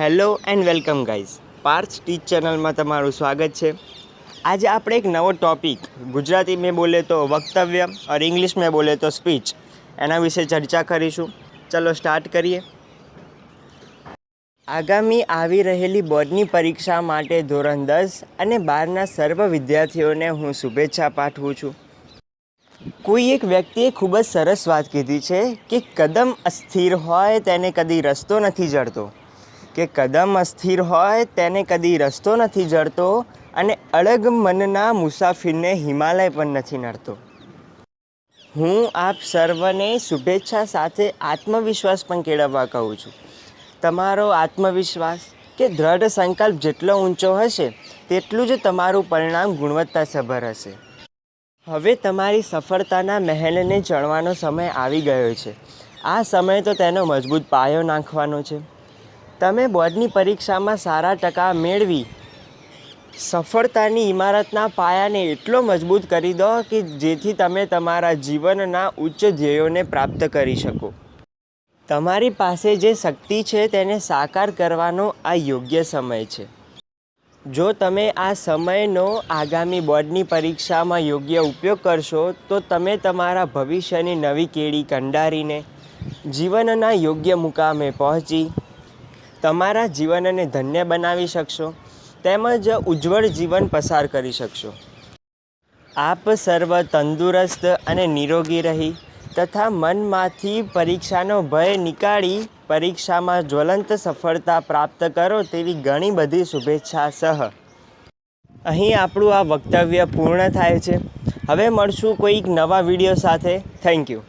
Hello and welcome guys. Parth teach ચેનલમાં તમારું સ્વાગત છે. આજે આપણે એક નવો ટોપિક. ગુજરાતી મેં બોલે તો વક્તવ્ય ઓર ઇંગ્લિશ મેં બોલે તો સ્પીચ. એના વિશે ચર્ચા કરીશું. ચલો સ્ટાર્ટ કરીએ. આગામી આવી રહેલી બોર્ડની પરીક્ષા માટે ધોરણ દસ અને બારના સર્વ વિદ્યાર્થીઓને હું શુભેચ્છા પાઠવું છું. કોઈ એક વ્યક્તિએ ખૂબ જ સરસ વાત કીધી છે કે કદમ અસ્થિર હોય તેને કદી રસ્તો નથી જડતો. કે કદમ અસ્થિર હોય તેને કદી રસ્તો નથી જડતો અને અળગ મનના મુસાફિરને હિમાલય પણ નથી નડતો. હું આપ સર્વને શુભેચ્છા સાથે આત્મવિશ્વાસ પણ કેળવવા કહું છું. તમારો આત્મવિશ્વાસ કે દ્રઢ સંકલ્પ જેટલો ઊંચો હશે, તેટલું જ તમારું પરિણામ ગુણવત્તાસભર હશે. હવે તમારી સફળતાના મહેલને ચણવાનો સમય આવી ગયો છે. આ સમય તો તેનો મજબૂત પાયો નાખવાનો છે. તમે બોર્ડની પરીક્ષામાં સારા ટકા મેળવી. સફળતાની ઇમારતના પાયાને એટલો મજબૂત કરી દો કે જેથી તમે તમારા જીવનના ઉચ્ચ ધ્યેયોને પ્રાપ્ત કરી શકો. તમારી પાસે જે શક્તિ છે તેને સાકાર કરવાનો આ યોગ્ય સમય છે. જો તમે આ સમયનો આગામી બોર્ડની પરીક્ષામાં યોગ્ય ઉપયોગ કરશો, તો તમે તમારા ભવિષ્યની નવી કેળી કંડારીને, જીવનના યોગ્ય મુકામે પહોંચી તમારા જીવનને ધન્ય બનાવી શકશો, તેમજ ઉજ્જવળ જીવન પસાર કરી શકશો. આપ સર્વ તંદુરસ્ત અને નિરોગી રહી તથા મનમાંથી પરીક્ષાનો ભય નીકાળી પરીક્ષામાં જ્વલંત સફળતા પ્રાપ્ત કરો તેવી ઘણી બધી શુભેચ્છા સહ. અહીં આપણું આ વક્તવ્ય પૂર્ણ થાય છે. હવે મળશું કોઈક નવા વીડિયો સાથે. Thank you